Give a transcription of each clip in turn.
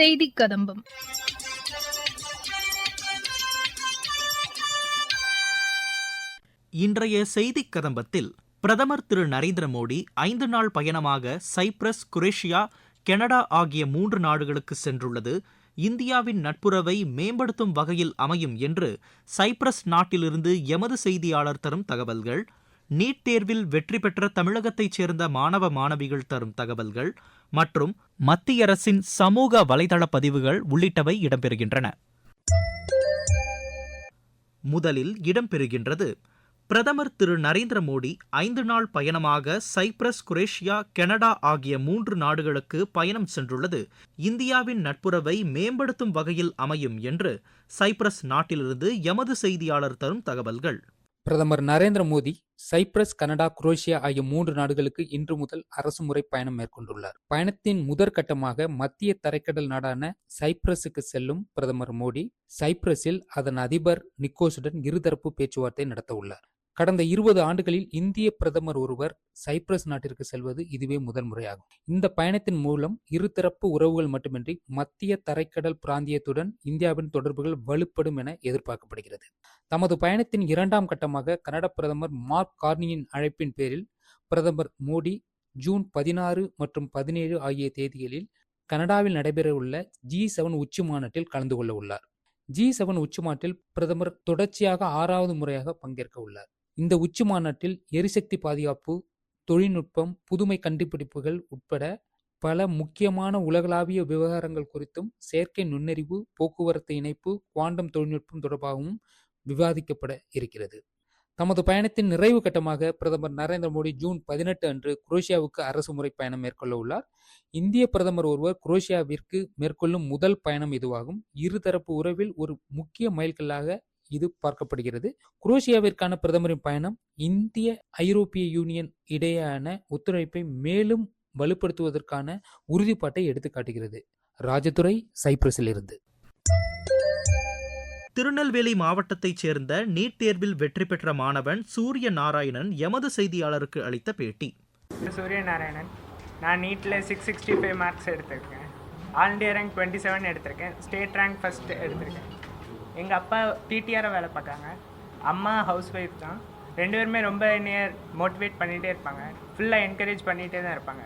செய்தி கதம்பம் இன்றைய செய்தி கதம்பத்தில் பிரதமர் திரு நரேந்திர மோடி ஐந்து நாள் பயணமாக சைப்ரஸ் குரேஷியா கனடா ஆகிய மூன்று நாடுகளுக்கு சென்றுள்ளது. இந்தியாவின் நட்புறவை மேம்படுத்தும் வகையில் அமையும் என்று சைப்ரஸ் நாட்டிலிருந்து எமது செய்தியாளர் தரும் தகவல்கள். நீட் தேர்வில் வெற்றி பெற்ற தமிழகத்தைச் சேர்ந்த மாணவ மாணவிகள் தரும் தகவல்கள். மற்றும் மத்திய அரசின் சமூக வலைதள பதிவுகள் உள்ளிட்டவை இடம்பெறுகின்றன. முதலில் இடம்பெறுகின்றது பிரதமர் திரு நரேந்திர மோடி ஐந்து நாள் பயணமாக சைப்ரஸ் குரேஷியா கனடா ஆகிய மூன்று நாடுகளுக்கு பயணம் சென்றுள்ளது. இந்தியாவின் நட்புறவை மேம்படுத்தும் வகையில் அமையும் என்று சைப்ரஸ் நாட்டிலிருந்து எமது செய்தியாளர் தரும் தகவல்கள். பிரதமர் Narendra Modi Cyprus Canada Croatia ஆகிய மூன்று நாடுகளுக்கு இன்று முதல் அரசுமுறை பயணம் மேற்கொண்டுள்ளார். பயணத்தின் முதற்கட்டமாக மத்திய தரைக்கடல் நாடான சைப்ரஸுக்கு செல்லும் பிரதமர் மோடி சைப்ரஸில் அதன் அதிபர் நிக்கோஸுடன் இருதரப்பு பேச்சுவார்த்தை நடத்த உள்ளார் கடந்த இருபது ஆண்டுகளில் இந்திய பிரதமர் ஒருவர் சைப்ரஸ் நாட்டிற்கு செல்வது இதுவே முதல் முறையாகும். இந்த பயணத்தின் மூலம் இருதரப்பு உறவுகள் மட்டுமின்றி மத்திய தரைக்கடல் பிராந்தியத்துடன் இந்தியாவின் தொடர்புகள் வலுப்படும் என எதிர்பார்க்கப்படுகிறது. தமது பயணத்தின் இரண்டாம் கட்டமாக கனடா பிரதமர் மார்க் கார்னியின் அழைப்பின் பேரில் பிரதமர் மோடி ஜூன் பதினாறு மற்றும் பதினேழு ஆகிய தேதிகளில் கனடாவில் நடைபெறவுள்ள ஜி செவன் உச்சி மாநாட்டில் கலந்து கொள்ள உள்ளார். ஜி செவன் உச்சி மாநாட்டில் பிரதமர் தொடர்ச்சியாக ஆறாவது முறையாக பங்கேற்க உள்ளார். இந்த உச்சி மாநாட்டில் எரிசக்தி பாதுகாப்பு தொழில்நுட்பம் புதுமை கண்டுபிடிப்புகள் உட்பட பல முக்கியமான உலகளாவிய விவகாரங்கள் குறித்தும் செயற்கை நுண்ணறிவு போக்குவரத்து இணைப்பு குவாண்டம் தொழில்நுட்பம் தொடர்பாகவும் விவாதிக்கப்பட இருக்கிறது. தமது பயணத்தின் நிறைவு கட்டமாக பிரதமர் நரேந்திர மோடி ஜூன் பதினெட்டு அன்று குரோஷியாவுக்கு அரசு முறை பயணம் மேற்கொள்ள உள்ளார். இந்திய பிரதமர் ஒருவர் குரோஷியாவிற்கு மேற்கொள்ளும் முதல் பயணம் இதுவாகும். இருதரப்பு உறவில் ஒரு முக்கிய மைல்கல்லாக இது பார்க்கப்படுகிறது. குரோஷியாவிற்கான பிரதமரின் பயணம் இந்திய ஐரோப்பிய யூனியன் இடையேயான ஒத்துழைப்பை மேலும் வலுப்படுத்துவதற்கான உறுதிப்பாட்டை எடுத்துக்காட்டுகிறது ராஜதுரை சைப்ரஸில் இருந்து திருநெல்வேலி மாவட்டத்தைச் சேர்ந்த நீட் தேர்வில் வெற்றி பெற்ற மாணவன் சூரிய நாராயணன் எமது செய்தியாளருக்கு அளித்த பேட்டி. சூரியநாராயணன் நான் நீட்டில் சிக்ஸ் சிக்ஸ்டி ஃபைவ் மார்க்ஸ் எடுத்திருக்கேன். All India rank twenty seven எடுத்திருக்கேன். ஸ்டேட் ரேங்க் ஃபஸ்ட் எடுத்திருக்கேன். எங்கள் அப்பா டிடிஆராக வேலை பார்க்காங்க. அம்மா ஹவுஸ் ஒய்ஃப் தான். ரெண்டு பேருமே ரொம்ப என்னைய மோட்டிவேட் பண்ணிகிட்டே இருப்பாங்க. ஃபுல்லாக என்கரேஜ் பண்ணிகிட்டே தான் இருப்பாங்க.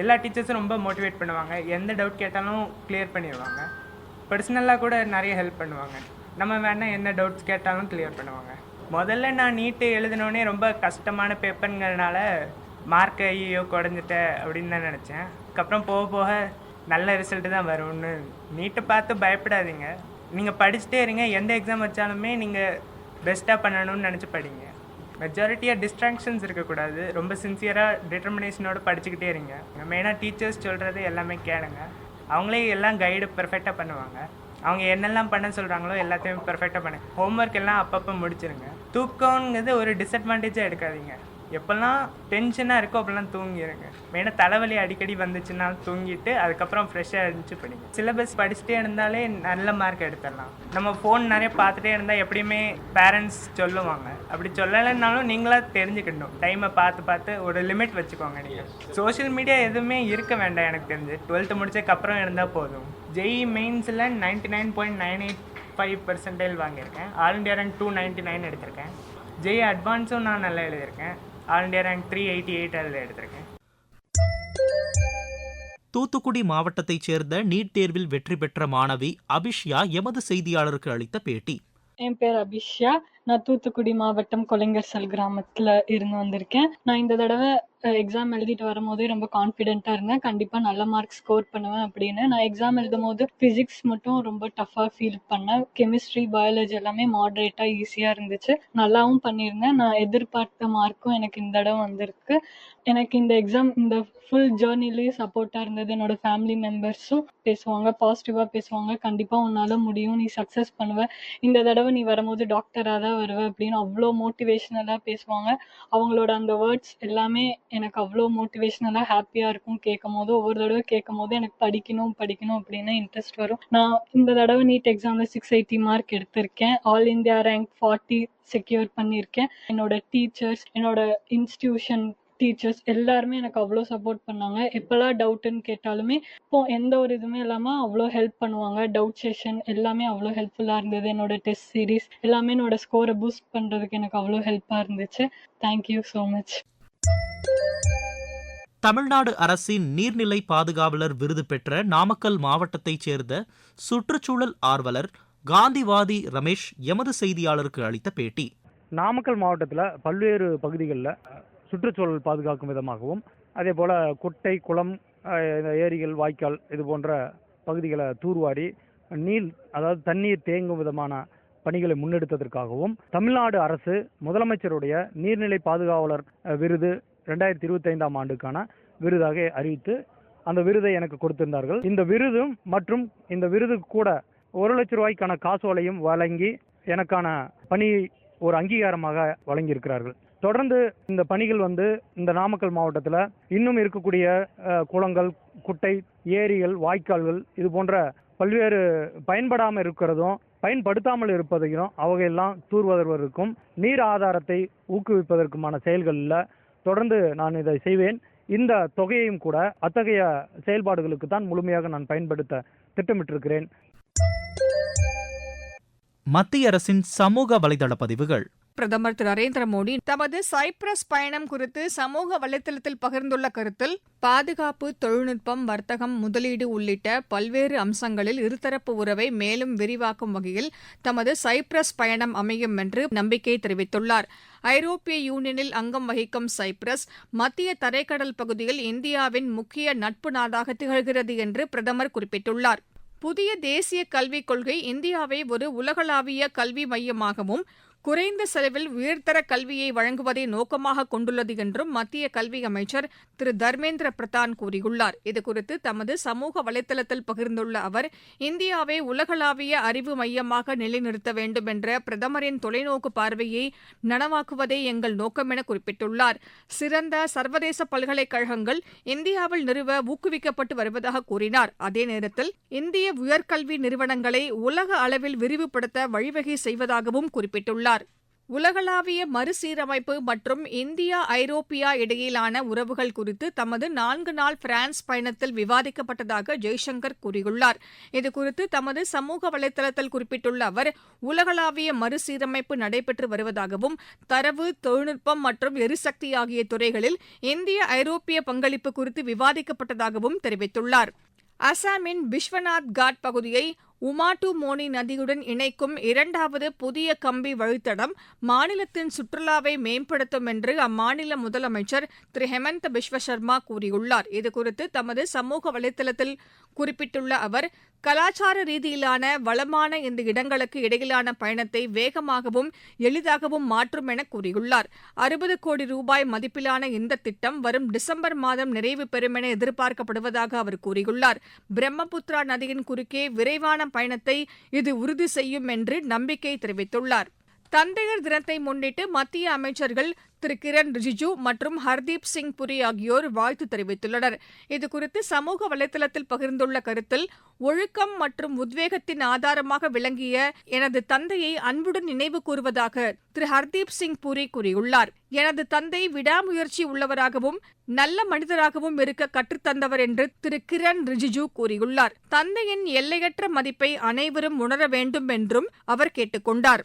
எல்லா டீச்சர்ஸும் ரொம்ப மோட்டிவேட் பண்ணுவாங்க. எந்த டவுட் கேட்டாலும் கிளியர் பண்ணிடுவாங்க பர்சனலாக கூட நிறைய ஹெல்ப் பண்ணுவாங்க. நம்ம வேணால் என்ன டவுட்ஸ் கேட்டாலும் கிளியர் பண்ணுவாங்க. முதல்ல நான் நீட்டு எழுதினோடனே ரொம்ப கஷ்டமான பேப்பருங்கிறனால மார்க் ஐயோ குறைஞ்சிட்டேன் அப்படின்னு தான் நினச்சேன். அதுக்கப்புறம் போக போக நல்ல ரிசல்ட்டு தான் வரும்னு நீட்டை பார்த்து பயப்படாதீங்க. நீங்கள் படிச்சுட்டே இருங்க எந்த எக்ஸாம் வச்சாலுமே நீங்கள் பெஸ்ட்டாக பண்ணணும்னு நினச்சி படிங்க. மெஜாரிட்டியாக டிஸ்ட்ராக்ஷன்ஸ் இருக்கக்கூடாது. ரொம்ப சின்சியராக டிட்டர்மினேஷனோடு படிச்சுக்கிட்டே இருங்க. மெயினாக டீச்சர்ஸ் சொல்கிறது எல்லாமே கேளுங்க. அவங்களே எல்லாம் கைடு பெர்ஃபெக்டாக பண்ணுவாங்க. அவங்க என்னெல்லாம் பண்ண சொல்கிறாங்களோ எல்லாத்தையும் பெர்ஃபெக்டாக பண்ணு. ஹோம்ஒர்க் எல்லாம் அப்பப்போ முடிச்சிருங்க. தூக்கங்கிறது ஒரு டிஸ்அட்வான்டேஜாக எடுக்காதீங்க. எப்போல்லாம் டென்ஷனாக இருக்கோ அப்போல்லாம் தூங்கிடுங்க மெயினாக தலைவலி அடிக்கடி வந்துச்சுன்னா தூங்கிட்டு அதுக்கப்புறம் ஃப்ரெஷ்ஷாக இருந்துச்சு படிங்க. சிலபஸ் படிச்சுட்டே இருந்தாலே நல்ல மார்க் எடுத்துடலாம். நம்ம ஃபோன் நிறைய பார்த்துட்டே இருந்தால் எப்படியுமே பேரண்ட்ஸ் சொல்லுவாங்க. அப்படி சொல்லலைன்னாலும் நீங்களாக தெரிஞ்சுக்கணும். டைமை பார்த்து பார்த்து ஒரு லிமிட் வச்சுக்கோங்க நீங்கள் சோஷியல் மீடியா எதுவுமே இருக்க வேண்டாம் எனக்கு தெரிஞ்சு. டுவெல்த்து முடிச்சதுக்கப்புறம் இருந்தால் போதும். JEE மெயின்ஸில் ninety nine point nine eight five percentage வாங்கியிருக்கேன். All India rank two ninety nine எடுத்திருக்கேன் ஜெய் அட்வான்ஸும் நான் நல்லா எழுதியிருக்கேன். All India rank three eighty eight அதில் எடுத்திருக்கேன். தூத்துக்குடி மாவட்டத்தைச் சேர்ந்த நீட் தேர்வில் வெற்றி பெற்ற மாணவி அபிஷ்யா எமது செய்தியாளருக்கு அளித்த பேட்டி. என் பேர் அபிஷ்யா. நான் தூத்துக்குடி மாவட்டம் கொலைங்கர்சல் கிராமத்துல இருந்து வந்திருக்கேன். நான் இந்த தடவை எக்ஸாம் எழுதிட்டு வரும்போதே ரொம்ப கான்ஃபிடென்ட்டாக இருந்தேன் கண்டிப்பாக நல்ல மார்க் ஸ்கோர் பண்ணுவேன் அப்படின்னு. நான் எக்ஸாம் எழுதும் போது ஃபிசிக்ஸ் மட்டும் ரொம்ப டஃப்பாக ஃபீல் பண்ணேன். கெமிஸ்ட்ரி பயாலஜி எல்லாமே மாடரேட்டாக ஈஸியாக இருந்துச்சு. நல்லாவும் பண்ணியிருந்தேன். நான் எதிர்பார்த்த மார்க்கும் எனக்கு இந்த தடவை வந்திருக்கு. எனக்கு இந்த எக்ஸாம் இந்த ஃபுல் ஜேர்னிலேயே சப்போர்ட்டாக இருந்தது. என்னோட ஃபேமிலி மெம்பர்ஸும் பேசுவாங்க பாசிட்டிவாக பேசுவாங்க. கண்டிப்பாக உன்னால் முடியும். நீ சக்ஸஸ் பண்ணுவ. இந்த தடவை நீ வரும்போது டாக்டராக தான் வருவ அப்படின்னு அவ்வளோ மோட்டிவேஷ்னலாக பேசுவாங்க. அவங்களோட அந்த வேர்ட்ஸ் எல்லாமே எனக்கு அவ்வளோ மோட்டிவேஷ்னலாக ஹாப்பியாக இருக்கும். கேட்கும் போது ஒவ்வொரு தடவை கேட்கும் போது எனக்கு படிக்கணும் படிக்கணும் அப்படின்னு இன்ட்ரெஸ்ட் வரும். நான் இந்த தடவை நீட் எக்ஸாமில் சிக்ஸ் எயிட்டி மார்க் எடுத்திருக்கேன். All India rank forty secure பண்ணியிருக்கேன். என்னோட டீச்சர்ஸ் என்னோட இன்ஸ்டியூஷன் டீச்சர்ஸ் எல்லாருமே எனக்கு அவ்வளோ சப்போர்ட் பண்ணாங்க. எப்போல்லாம் டவுட்டுன்னு கேட்டாலுமே இப்போ எந்த ஒரு இதுவுமே இல்லாமல் அவ்வளோ ஹெல்ப் பண்ணுவாங்க. டவுட் செஷன் எல்லாமே அவ்வளோ ஹெல்ப்ஃபுல்லாக இருந்தது. என்னோட டெஸ்ட் சீரீஸ் எல்லாமே என்னோட ஸ்கோரை பூஸ்ட் பண்ணுறதுக்கு எனக்கு அவ்வளோ ஹெல்ப்பாக இருந்துச்சு. தேங்க்யூ ஸோ மச் தமிழ்நாடு அரசின் நீர்நிலை பாதுகாவலர் விருது பெற்ற நாமக்கல் மாவட்டத்தைச் சேர்ந்த சுற்றுச்சூழல் ஆர்வலர் காந்திவாதி ரமேஷ் எமது செய்தியாளருக்கு அளித்த பேட்டி. நாமக்கல் மாவட்டத்தில் பல்வேறு பகுதிகளில் சுற்றுச்சூழல் பாதுகாக்கும் விதமாகவும் அதே போல் குட்டை குளம் ஏரிகள் வாய்க்கால் இது போன்ற பகுதிகளை தூர்வாரி நீர் அதாவது தண்ணீர் தேங்கும் விதமான பணிகளை முன்னெடுத்ததற்காகவும் தமிழ்நாடு அரசு முதலமைச்சருடைய நீர்நிலை பாதுகாவலர் விருது ரெண்டாயிரத்தி இருபத்தைந்தாம் ஆண்டுக்கான விருதாக அறிவித்து அந்த விருதை எனக்கு கொடுத்திருந்தார்கள். இந்த விருதும் மற்றும் இந்த விருதுக்கு கூட ஒரு லட்ச ரூபாய்க்கான காசோலையும் வழங்கி எனக்கான பணி ஒரு அங்கீகாரமாக வழங்கியிருக்கிறார்கள். தொடர்ந்து இந்த பணிகள் வந்து இந்த நாமக்கல் மாவட்டத்தில் இன்னும் இருக்கக்கூடிய குளங்கள் குட்டை ஏரிகள் வாய்க்கால்கள் இது போன்ற பல்வேறு பயன்படாமல் இருக்கிறதும் பயன்படுத்தாமல் இருப்பதையும் அவையெல்லாம் தூர்வதற்கும் நீர் ஆதாரத்தை ஊக்குவிப்பதற்குமான செயல்களில் தொடர்ந்து நான் இதை செய்வேன். இந்த தொகையையும் கூட அத்தகைய செயல்பாடுகளுக்கு தான் முழுமையாக நான் பயன்படுத்த திட்டமிட்டிருக்கிறேன். மத்திய அரசின் சமூக வலைதள பதிவுகள். பிரதமர் திரு நரேந்திர மோடி தமது சைப்ரஸ் பயணம் குறித்து சமூக வலைதளத்தில் பகிர்ந்துள்ள கருத்தில் பாதுகாப்பு தொழில்நுட்பம் வர்த்தகம் முதலீடு உள்ளிட்ட பல்வேறு அம்சங்களில் இருதரப்பு உறவை மேலும் விரிவாக்கும் வகையில் தமது சைப்ரஸ் பயணம் அமையும் என்று நம்பிக்கை தெரிவித்துள்ளார். ஐரோப்பிய யூனியனில் அங்கம் வகிக்கும் சைப்ரஸ் மத்திய தரைக்கடல் பகுதியில் இந்தியாவின் முக்கிய நட்பு நாடாக திகழ்கிறது என்று பிரதமர் குறிப்பிட்டுள்ளார். புதிய தேசிய கல்விக் கொள்கை இந்தியாவை ஒரு உலகளாவிய கல்வி மையமாகவும் குறைந்த செலவில் உயர்தர கல்வியை வழங்குவதை நோக்கமாக கொண்டுள்ளது என்றும் மத்திய கல்வி அமைச்சர் திரு. தர்மேந்திர பிரதான் கூறியுள்ளார். இதுகுறித்து தமது சமூக வலைதளத்தில் பகிர்ந்துள்ள அவர் இந்தியாவை உலகளாவிய அறிவு மையமாக நிலைநிறுத்த வேண்டும் என்ற பிரதமரின் தொலைநோக்கு பார்வையை நனவாக்குவதே எங்கள் நோக்கம் என குறிப்பிட்டுள்ளார். சிறந்த சர்வதேச பல்கலைக்கழகங்கள் இந்தியாவில் நிறுவ ஊக்குவிக்கப்பட்டு வருவதாக கூறினார். அதே நேரத்தில் இந்திய உயர்கல்வி நிறுவனங்களை உலக அளவில் விரிவுபடுத்த வழிவகை செய்வதாகவும் குறிப்பிட்டுள்ளார். உலகளாவிய மறுசீரமைப்பு மற்றும் இந்தியா ஐரோப்பியா இடையிலான உறவுகள் குறித்து தமது நான்கு நாள் பிரான்ஸ் பயணத்தில் விவாதிக்கப்பட்டதாக ஜெய்சங்கர் கூறியுள்ளார். இதுகுறித்து தமது சமூக வலைதளத்தில் குறிப்பிட்டுள்ள அவர் உலகளாவிய மறுசீரமைப்பு நடைபெற்று வருவதாகவும் தரவு தொழில்நுட்பம் மற்றும் எரிசக்தி ஆகிய துறைகளில் இந்திய ஐரோப்பிய பங்களிப்பு குறித்து விவாதிக்கப்பட்டதாகவும் தெரிவித்துள்ளார். அசாமின் பிஸ்வநாத் காட் பகுதியை உமாட்டு மோனி நதியுடன் இணைக்கும் இரண்டாவது புதிய கம்பி வழித்தடம் மாநிலத்தின் சுற்றுலாவை மேம்படுத்தும் என்று அம்மாநில முதலமைச்சர் திரு ஹெமந்த் பிஸ்வ சர்மா கூறியுள்ளார். இதுகுறித்து தமது சமூக வலைதளத்தில் குறிப்பிட்டுள்ள அவர் கலாச்சார ரீதியிலான வளமான இந்த இடங்களுக்கு இடையிலான பயணத்தை வேகமாகவும் எளிதாகவும் மாற்றும் என கூறியுள்ளார். அறுபது கோடி ரூபாய் மதிப்பிலான இந்த திட்டம் வரும் டிசம்பர் மாதம் நிறைவு பெறும் என எதிர்பார்க்கப்படுவதாக அவர் கூறியுள்ளார். பிரம்மபுத்திரா நதியின் குறுக்கே விரைவான பயணத்தை இது உறுதி செய்யும் என்று நம்பிக்கை தெரிவித்துள்ளார். தந்தையர் தினத்தை முன்னிட்டு மத்திய அமைச்சர்கள் திரு. கிரண் ரிஜிஜு மற்றும் ஹர்தீப் சிங் புரி ஆகியோர் வாழ்த்து தெரிவித்துள்ளனர். இதுகுறித்து சமூக வலைதளத்தில் பகிர்ந்துள்ள கருத்தில் ஒழுக்கம் மற்றும் உத்வேகத்தின் ஆதாரமாக விளங்கிய எனது தந்தையை அன்புடன் நினைவு கூறுவதாக திரு. ஹர்தீப் சிங் புரி கூறியுள்ளார். எனது தந்தை விடாமுயற்சி உள்ளவராகவும் நல்ல மனிதராகவும் இருக்க கற்றுத்தந்தவர் என்று திரு. கிரண் ரிஜிஜு கூறியுள்ளார். தந்தையின் எல்லையற்ற மதிப்பை அனைவரும் உணர வேண்டும் என்றும் அவர் கேட்டுக்கொண்டார்